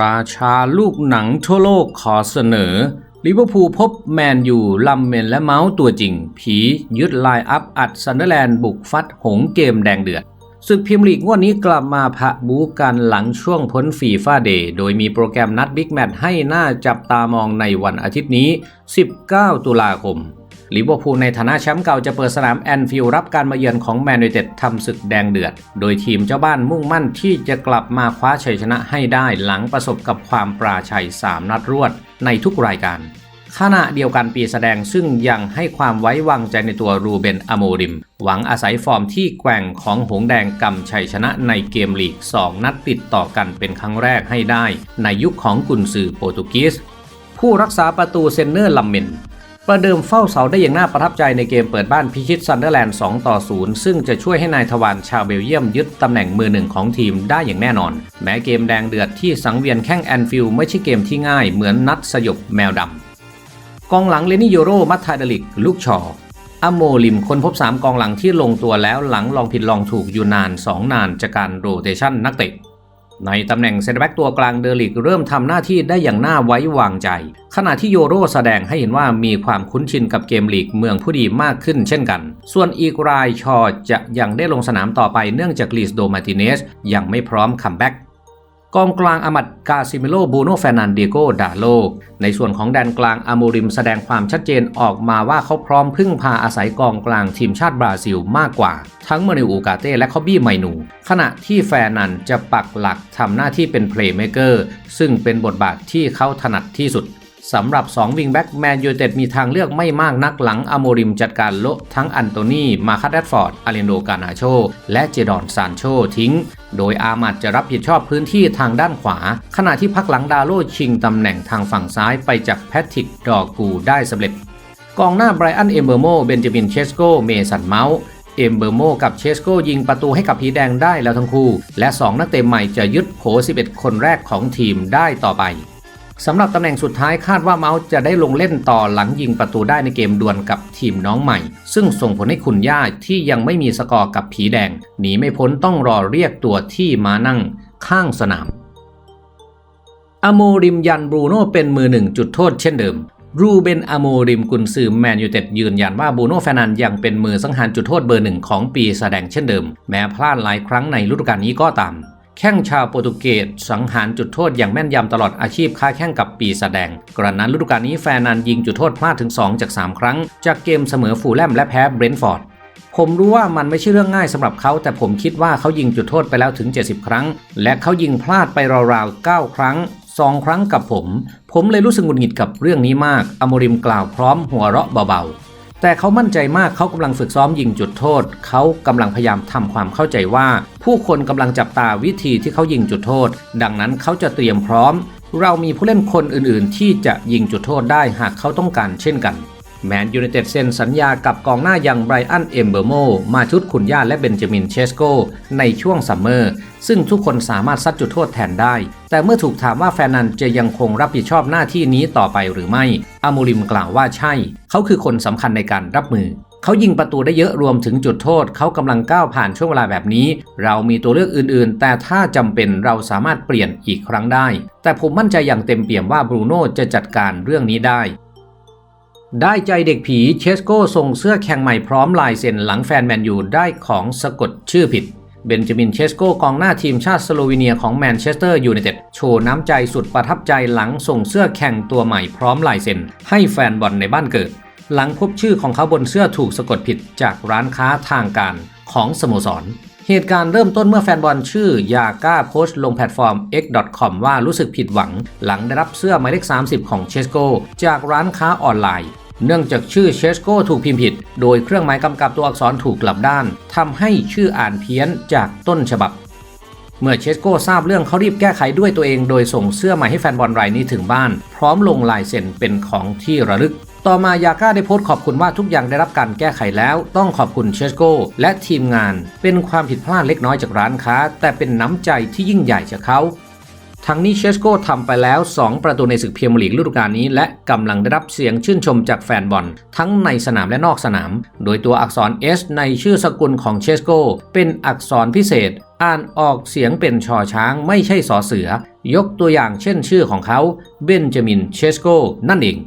ราชาลูกหนังทั่วโลกขอเสนอลิเวอร์พูลพบแมนยูลัมเมนและเมาส์ตัวจริง ผียึดไลน์อัพอัดซันเดอร์แลนด์บุกฟัดหงเกมแดงเดือดศึกพรีเมียร์ลีกงวดนี้กลับมาพะบูกันหลังช่วงพ้นฟีฟ่าเดย์โดยมีโปรแกรมนัดบิ๊กแมตช์ให้หน้าจับตามองในวันอาทิตย์นี้ 19 ตุลาคม ลิเวอร์พูลในฐานะแชมป์เก่าจะเปิดสนามแอนฟิลด์รับการมาเยือนของแมนยูเต็ดทำศึกแดงเดือด โดยทีมเจ้าบ้านมุ่งมั่นที่จะกลับมาคว้าชัยชนะให้ได้หลังประสบกับความปราชัย 3 นัดรวดในทุกรายการขณะเดียวกันปีแสดงซึ่งยังให้ความไว้วางใจในตัวรูเบนอโมริม หวังอาศัยฟอร์มที่แกว่งของหงแดงกำชัยชนะในเกมลีก 2 นัดติดต่อกันเป็นครั้งแรกให้ได้ ในยุคของกุนซือโปรตุเกสผู้รักษาประตูเซนเนอร์ลัมเมน ประเดิมเฝ้าเสาได้อย่างน่าประทับใจในเกมเปิดบ้านพิชิตซันเดอร์แลนด์ 2 ต่อ 0 ซึ่งจะช่วยให้นายทวารชาวเบลเยียมยึดตำแหน่งมือหนึ่งของทีมได้อย่างแน่นอน แม้เกมแดงเดือดที่สังเวียนแข้งแอนฟิลด์ไม่ใช่เกมที่ง่ายเหมือนนัดสยบแมวดำกองหลังเลนิโยโรมัตทาดลิก ลูกชออโมลิมคนพบ 3 กองหลังที่ลงตัวแล้วหลังลองผิดลองถูกอยู่นาน 2 นานจากการโรเตชันนักเตะ ในตำแหน่งเซนเตอร์แบ็กตัวกลางเดลิกเริ่มทำหน้าที่ได้อย่างน่าไว้วางใจ ขณะที่โยโรแสดงให้เห็นว่ามีความคุ้นชินกับเกมลีกเมืองผู้ดีมากขึ้นเช่นกัน ส่วนอีกรายชอจะยังได้ลงสนามต่อไปเนื่องจากลีสโดมาติเนสยังไม่พร้อมคัมแบ็ก กองกลางอามัดกาซิมิโลบูโนแฟนันเดโกดาโล ในส่วนของแดนกลางอาโมริมแสดงความชัดเจนออกมาว่าเขาพร้อมพึ่งพาอาศัยกองกลางทีมชาติบราซิลมากกว่า ทั้งมาริอูกาเต้และคอบบี้ไมนู ขณะที่แฟนันจะปักหลักทำหน้าที่เป็นเพลย์เมเกอร์ซึ่งเป็นบทบาทที่เขาถนัดที่สุด สำหรับ 2 วิงแบ็กแมนยูเต็ดมีทางเลือกไม่มากนักหลังอโมริมจัดการโละทั้งอันโตนีมาคัตแรดฟอร์ดอาเรนโดกานาโช และเจดอนซานโชทิ้ง โดยอามัดจะรับผิดชอบพื้นที่ทางด้านขวา ขณะที่พักหลังดาโลชิงตำแหน่งทางฝั่งซ้ายไปจากแพทริกดอกูได้สำเร็จ กองหน้าไบรอันเอมเบอร์โมเบนจามินเชสโกเมสันเมาส์เอมเบอร์โมกับเชสโกยิงประตูให้กับผีแดงได้แล้วทั้งคู่ และ 2 นักเตะใหม่จะยึดโผ11 คนแรกของทีมได้ต่อไป สำหรับตำแหน่งสุดท้ายคาดว่าเมาส์จะได้ลงเล่นต่อหลังยิงประตูได้ในเกมดวลกับทีมน้องใหม่ ซึ่งส่งผลให้คุณย่าที่ยังไม่มีสกอร์กับผีแดงหนีไม่พ้นต้องรอเรียกตัวที่มานั่งข้างสนามอโมริมยันบรูโน่เป็นมือหนึ่งจุดโทษเช่นเดิมรูเบนอโมริมกุนซือแมนยูเต็ดยืนยันว่าบูโน่แฟนันยังเป็นมือสังหารจุดโทษเบอร์หนึ่งของปีแสดงเช่นเดิม แม้พลาดหลายครั้งในฤดูกาลนี้ก็ตาม แข้งชาวโปรตุเกสสังหารจุดโทษอย่างแม่นยำตลอดอาชีพค้าแข่งกับปีแสดง กระนั้นฤดูกาลนี้แฟร์นันยิงจุดโทษพลาดถึง 2 จาก 3 ครั้ง จากเกมเสมอฟูลแลมและแพ้เบรนท์ฟอร์ดผมรู้ว่ามันไม่ใช่เรื่องง่ายสำหรับเขาแต่ผมคิดว่าเขายิงจุดโทษไปแล้วถึง 70 ครั้ง และเขายิงพลาดไปราวๆ9ครั้ง 2 ครั้งกับผม ผมเลยรู้สึกหงุดหงิดกับเรื่องนี้มากอโมริมกล่าวพร้อมหัวเราะเบาๆ แต่เขามั่นใจมากเขากำลังฝึกซ้อมยิงจุดโทษ เขากำลังพยายามทำความเข้าใจว่า ผู้คนกำลังจับตาวิธีที่เขายิงจุดโทษ ดังนั้นเขาจะเตรียมพร้อม เรามีผู้เล่นคนอื่นๆ ที่จะยิงจุดโทษได้หากเขาต้องการเช่นกัน แมนยูไนเต็ดเซ็นสัญญากับกองหน้าอย่างไบรอัน เอมเบอร์โม มาชุดขุนย่าและเบนจามินเชสโก ในช่วงซัมเมอร์ ซึ่งทุกคนสามารถซัดจุดโทษแทนได้ แต่เมื่อถูกถามว่าแฟร์นันจะยังคงรับผิดชอบหน้าที่นี้ต่อไปหรือไม่อามูริมกล่าวว่าใช่ เขาคือคนสำคัญในการรับมือเขายิงประตูได้เยอะรวมถึงจุดโทษ เขากำลังก้าวผ่านช่วงเวลาแบบนี้ เรามีตัวเลือกอื่นๆ แต่ถ้าจำเป็นเราสามารถเปลี่ยนอีกครั้งได้ แต่ผมมั่นใจอย่างเต็มเปี่ยมว่าบรูโน่จะจัดการเรื่องนี้ได้ ได้ใจเด็กผีเชสโก้ส่งเสื้อแข่งใหม่พร้อมลายเซ็นหลังแฟนแมนยูได้ของสะกดชื่อผิด เบนจามินเชสโก้กองหน้าทีมชาติสโลวีเนียของแมนเชสเตอร์ยูไนเต็ดโชว์น้ำใจสุดประทับใจหลังส่งเสื้อแข่งตัวใหม่พร้อมลายเซ็น ให้แฟนบอลในบ้านเกิด หลังพบชื่อของเขาบนเสื้อถูกสะกดผิดจากร้านค้าทางการของสโมสรเหตุการณ์เริ่มต้นเมื่อแฟนบอลชื่อยาก้าโพสต์ลงแพลตฟอร์ม x.com ว่ารู้สึกผิดหวัง หลังได้รับเสื้อหมายเลข 30 ของเชสโกจากร้านค้าออนไลน์ เนื่องจากชื่อเชสโกถูกพิมพ์ผิด โดยเครื่องหมายกำกับตัวอักษรถูกกลับด้านทำให้ชื่ออ่านเพี้ยนจากต้นฉบับ เมื่อเชสโกทราบเรื่องเขารีบแก้ไขด้วยตัวเองโดยส่งเสื้อใหม่ให้แฟนบอลรายนี้ถึงบ้าน พร้อมลงลายเซ็นเป็นของที่ระลึกต่อมายาก้าได้โพสต์ขอบคุณว่าทุกอย่างได้รับการแก้ไขแล้ว ต้องขอบคุณเชสโกและทีมงาน เป็นความผิดพลาดเล็กน้อยจากร้านค้า แต่เป็นน้ำใจที่ยิ่งใหญ่จากเขา ทั้งนี้เชสโกทำไปแล้ว 2 ประตูในศึกพรีเมียร์ลีกฤดูกาลนี้ และกำลังได้รับเสียงชื่นชมจากแฟนบอล ทั้งในสนามและนอกสนาม โดยตัวอักษร S ในชื่อสกุลของเชสโกเป็นอักษรพิเศษ อ่านออกเสียงเป็นชอช้างไม่ใช่สอเสือ ยกตัวอย่างเช่นชื่อของเขาเบนจามินเชสโกนั่นเอง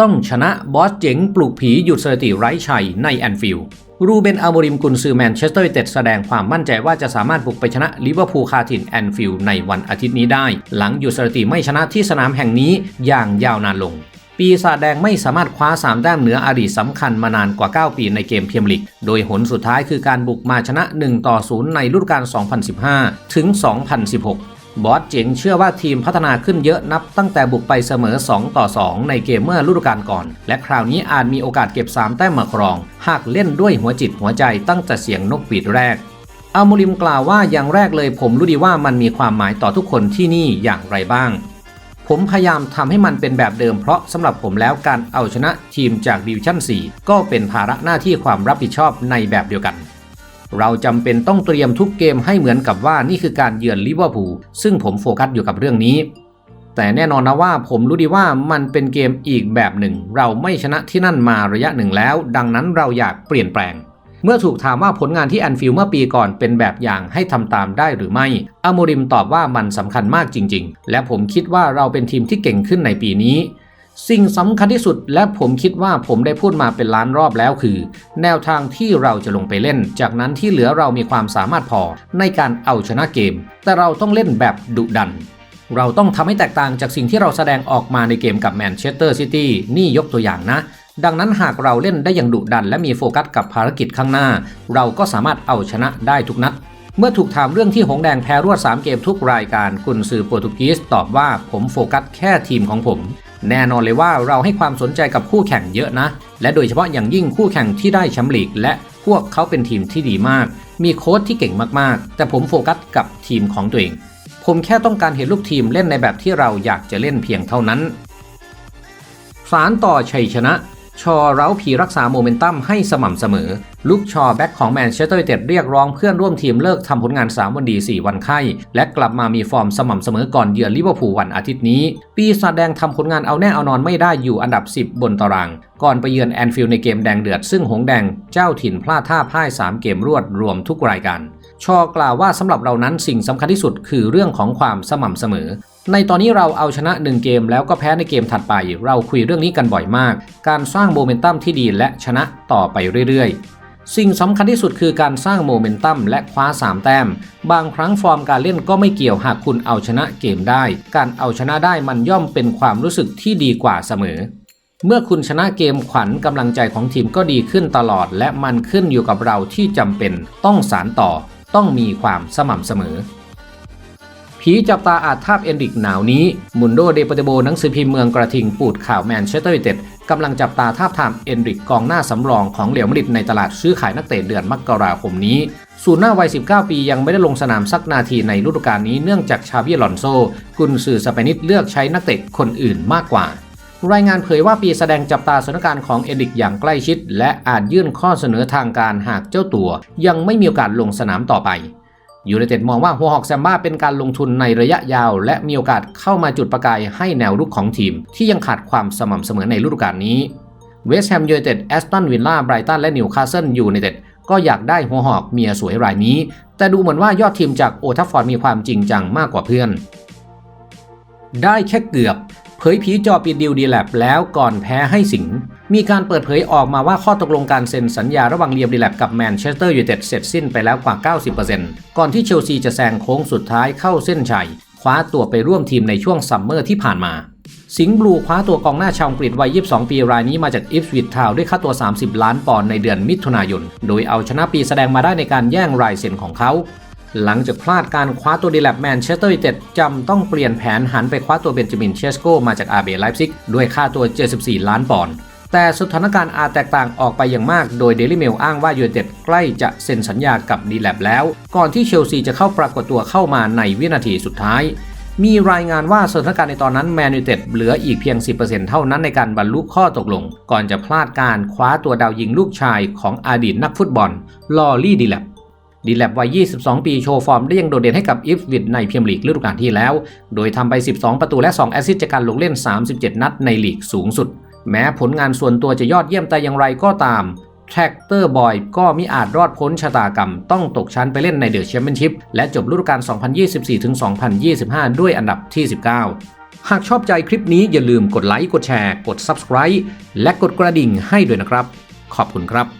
ต้องชนะบอสเจ๋งปลุกผีหยุดสถิติไร้ชัยในแอนฟิลด์ รูเบนอัลโมริมกุนซือแมนเชสเตอร์ยูไนเต็ดแสดงความมั่นใจว่าจะสามารถบุกไปชนะลิเวอร์พูลคาถิ่นแอนฟิลด์ในวันอาทิตย์นี้ได้ หลังหยุดสถิติไม่ชนะที่สนามแห่งนี้อย่างยาวนานลง ปีศาจแดงไม่สามารถคว้า 3 แต้มเหนืออดีตสำคัญมานานกว่า 9 ปีในเกมพรีเมียร์ลีกโดยหนสุดท้ายคือการบุกมาชนะ 1 ต่อ 0 ในฤดูกาล2015 ถึง 2016 บอสเจ๋งเชื่อว่าทีมพัฒนาขึ้นเยอะนับตั้งแต่บุกไปเสมอ 2 ต่อ 2 ในเกมเมื่อฤดูกาลก่อน และคราวนี้อาจมีโอกาสเก็บ 3 แต้มมาครอง หากเล่นด้วยหัวจิตหัวใจตั้งแต่เสียงนกหวีดแรกอัลโมริมกล่าวว่าอย่างแรกเลยผมรู้ดีว่ามันมีความหมายต่อทุกคนที่นี่อย่างไรบ้าง ผมพยายามทำให้มันเป็นแบบเดิมเพราะสำหรับผมแล้วการเอาชนะทีมจากดิวิชั่น 4 ก็เป็นภาระหน้าที่ความรับผิดชอบในแบบเดียวกัน เราจำเป็นต้องเตรียมทุกเกมให้เหมือนกับว่านี่คือการเยือนลิเวอร์พูลซึ่งผมโฟกัสอยู่กับเรื่องนี้ แต่แน่นอนนะว่าผมรู้ดีว่ามันเป็นเกมอีกแบบหนึ่ง เราไม่ชนะที่นั่นมาระยะหนึ่งแล้ว ดังนั้นเราอยากเปลี่ยนแปลง เมื่อถูกถามว่าผลงานที่แอนฟิลเมื่อปีก่อนเป็นแบบอย่างให้ทำตามได้หรือไม่อโมริมตอบว่ามันสำคัญมากจริง ๆ และผมคิดว่าเราเป็นทีมที่เก่งขึ้นในปีนี้ สิ่งสำคัญที่สุดและผมคิดว่าผมได้พูดมาเป็นล้านรอบแล้วคือ แนวทางที่เราจะลงไปเล่น จากนั้นที่เหลือเรามีความสามารถพอในการเอาชนะเกม แต่เราต้องเล่นแบบดุดัน เราต้องทำให้แตกต่างจากสิ่งที่เราแสดงออกมาในเกมกับแมนเชสเตอร์ซิตี้นี่ยกตัวอย่างนะ ดังนั้นหากเราเล่นได้อย่างดุดัน และมีโฟกัสกับภารกิจข้างหน้า เราก็สามารถเอาชนะได้ทุกนัดเมื่อถูกถามเรื่องที่หงแดงแพ้รวด 3 เกมทุกรายการกุนซือโปรตุกีสตอบว่าผมโฟกัสแค่ทีมของผม แน่นอนเลยว่าเราให้ความสนใจกับคู่แข่งเยอะนะ และโดยเฉพาะอย่างยิ่งคู่แข่งที่ได้แชมป์ลีก และพวกเขาเป็นทีมที่ดีมาก มีโค้ชที่เก่งมากๆ แต่ผมโฟกัสกับทีมของตัวเอง ผมแค่ต้องการเห็นลูกทีมเล่นในแบบที่เราอยากจะเล่นเพียงเท่านั้น สารต่อชัยชนะ ชอเร้าผีรักษาโมเมนตัมให้สม่ำเสมอลูกชอแบ็กของแมนเชสเตอร์ยูไนเต็ดเรียกร้องเพื่อนร่วมทีมเลิกทำผลงาน 3 วันดี 4 วันไข้ และกลับมามีฟอร์มสม่ำเสมอก่อนเยือนลิเวอร์พูลวันอาทิตย์นี้ ปีศาจแดงทำผลงานเอาแน่เอานอนไม่ได้อยู่อันดับ 10 บนตาราง ก่อนไปเยือนแอนฟิลด์ในเกมแดงเดือดซึ่งหงแดงเจ้าถิ่นพลาดท่าพ่าย 3 เกมรวดรวมทุกรายการชอกล่าวว่าสำหรับเรานั้นสิ่งสำคัญที่สุดคือเรื่องของความสม่ำเสมอ ในตอนนี้เราเอาชนะ 1 เกมแล้วก็แพ้ในเกมถัดไป เราคุยเรื่องนี้กันบ่อยมาก การสร้างโมเมนตัมที่ดีและชนะต่อไปเรื่อยๆ สิ่งสำคัญที่สุดคือการสร้างโมเมนตัมและคว้า 3 แต้ม บางครั้งฟอร์มการเล่นก็ไม่เกี่ยวหากคุณเอาชนะเกมได้ การเอาชนะได้มันย่อมเป็นความรู้สึกที่ดีกว่าเสมอ เมื่อคุณชนะเกมขวัญกำลังใจของทีมก็ดีขึ้นตลอด และมันขึ้นอยู่กับเราที่จำเป็น ต้องสารต่อ ต้องมีความสม่ำเสมอ ผีจับตาอาจทาบเอนริกหนาวนี้ มุนโดเดปเตโบหนังสือพิมพ์เมืองกระทิงปูดข่าวแมนเชสเตอร์ยูไนเต็ดกำลังจับตาทาบทามเอนริกกองหน้าสำรองของเหลียวมริดในตลาดซื้อขายนักเตะเดือนมกราคมนี้ศูนย์หน้าวัย 19 ปียังไม่ได้ลงสนามสักนาทีในฤดูกาลนี้เนื่องจากชาวิลอนโซ กุนซือสเปนิสเลือกใช้นักเตะคนอื่นมากกว่า รายงานเผยว่าปีแสดงจับตาสถานการณ์ของเอดิกอย่างใกล้ชิด และอาจยื่นข้อเสนอทางการหากเจ้าตัว ยังไม่มีโอกาสลงสนามต่อไป ยูไนเต็ดมองว่าหัวหอกแซมบ้าเป็นการลงทุนในระยะยาว และมีโอกาสเข้ามาจุดประกายให้แนวรุกของทีม ที่ยังขาดความสม่ำเสมอในฤดูกาลนี้เวสต์แฮมยูไนเต็ดแอสตันวิลล่าไบรตันและนิวคาสเซิลยูไนเต็ดก็อยากได้หัวหอกเมียสวยรายนี้ แต่ดูเหมือนว่ายอดทีมจากโอทัฟฟอร์ดมีความจริงจังมากกว่าเพื่อน ได้แค่เกือบ เผยผีจอปิดดิวดีแลบแล้วก่อนแพ้ให้สิงมีการเปิดเผยออกมาว่าข้อตกลงการเซ็นสัญญาระหว่างเลียมดีแลบกับแมนเชสเตอร์ยูไนเต็ดเสร็จสิ้นไปแล้วกว่า 90%ก่อนที่เชลซีจะแซงโค้งสุดท้ายเข้าเส้นชัยคว้าตัวไปร่วมทีมในช่วงซัมเมอร์ที่ผ่านมาสิงห์บลูคว้าตัวกองหน้าชาวอังกฤษวัย 22 ปีรายนี้มาจากอิฟสวิตทาวด้วยค่าตัว 30 ล้านปอนด์ในเดือนมิถุนายน โดยเอาชนะปีแสดงมาได้ในการแย่งรายเซ็นของเขา หลังจากพลาดการคว้าตัวดีแลบแมนเชสเตอร์ยูไนเต็ดจำต้องเปลี่ยนแผนหันไปคว้าตัวเบนจามินเชสโกมาจากอาเบไลฟ์ซิกด้วยค่าตัว 74 ล้านปอนด์แต่สถานการณ์อาจแตกต่างออกไปอย่างมาก โดยเดลิเมลอ้างว่ายูไนเต็ดใกล้จะเซ็นสัญญากับดีแลบแล้ว ก่อนที่เชลซีจะเข้าปรากฏตัวเข้ามาในวินาทีสุดท้าย มีรายงานว่าสถานการณ์ในตอนนั้นแมนยูไนเต็ดเหลืออีกเพียง 10%เท่านั้นในการบรรลุข้อตกลง ก่อนจะพลาดการคว้าตัวดาวยิงลูกชายของอดีตนักฟุตบอลลอรี่ดีแลบ ดีแลบวัย 22 ปีโชว์ฟอร์มได้ยังโดดเด่นให้กับอิฟวิดในเมียร์ลีกฤดูกาลที่แล้ว โดยทำไป 12 ประตูและ 2 แอสซิสต์จากการลงเล่น 37 นัดในลีกสูงสุด แม้ผลงานส่วนตัวจะยอดเยี่ยมแต่อย่างไรก็ตามแทร็กเตอร์บอยก็มิอาจรอดพ้นชะตากรรม ต้องตกชั้นไปเล่นในเดอะแชมเปี้ยนชิพและจบฤดูกาล 2024-2025 ด้วยอันดับที่ 19 หากชอบใจคลิปนี้อย่าลืมกดไลค์ กดแชร์ กด Subscribe และกดกระดิ่งให้ด้วยนะครับ ขอบคุณครับ